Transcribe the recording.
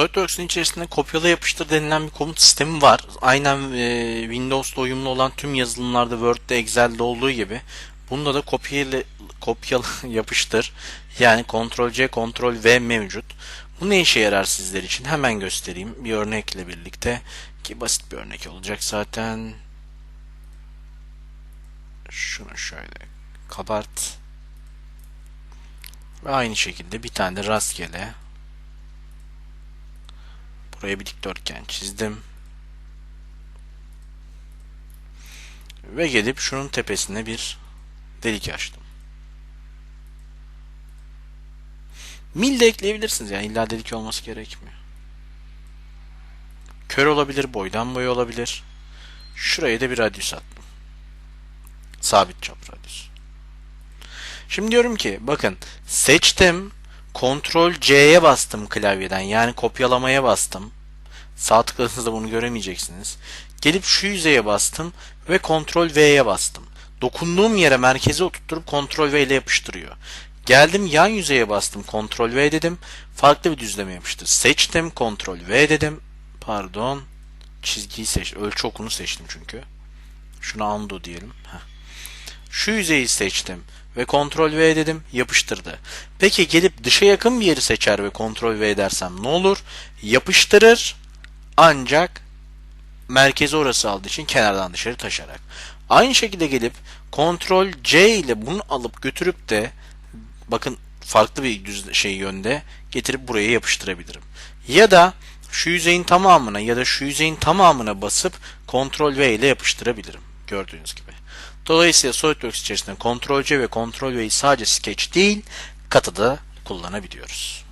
SolidWorks'ün içerisinde kopyala yapıştır denilen bir komut sistemi var. Aynen e, Windows'ta uyumlu olan tüm yazılımlarda Word'de, Excel'de olduğu gibi bunda da kopyala, kopyala yapıştır yani Ctrl-C, Ctrl-V mevcut. Bu ne işe yarar sizler için? Hemen göstereyim bir örnekle birlikte ki basit bir örnek olacak zaten. Şunu şöyle kabart. Ve aynı şekilde bir tane de rastgele buraya bir dikdörtgen çizdim. Ve gelip şunun tepesine bir delik açtım. Mil de ekleyebilirsiniz yani illa delik olması gerekmiyor. Kör olabilir, boydan boya olabilir. Şuraya da bir radyüs attım. Sabit çap radyüs. Şimdi diyorum ki bakın seçtim. Ctrl C'ye bastım klavyeden. Yani kopyalamaya bastım. Sağ tıkladığınızda bunu göremeyeceksiniz. Gelip şu yüzeye bastım ve Ctrl V'ye bastım. Dokunduğum yere merkeze oturtturup Ctrl V ile yapıştırıyor. Geldim yan yüzeye bastım Ctrl V dedim. Farklı bir düzleme yapıştır. Seçtim Ctrl V dedim. Pardon. Çizgiyi seç. Ölçü okunu seçtim çünkü. Şuna undo diyelim. Heh. Şu yüzeyi seçtim ve Ctrl V dedim yapıştırdı. Peki gelip dışa yakın bir yeri seçer ve Ctrl V dersem ne olur? Yapıştırır ancak merkezi orası aldığı için kenardan dışarı taşarak. Aynı şekilde gelip Ctrl C ile bunu alıp götürüp de bakın farklı bir düz şey yönde getirip buraya yapıştırabilirim. Ya da şu yüzeyin tamamına ya da şu yüzeyin tamamına basıp Ctrl V ile yapıştırabilirim. Gördüğünüz gibi. Dolayısıyla SolidWorks içerisinde Ctrl ve Ctrl sadece sketch değil, katıda kullanabiliyoruz.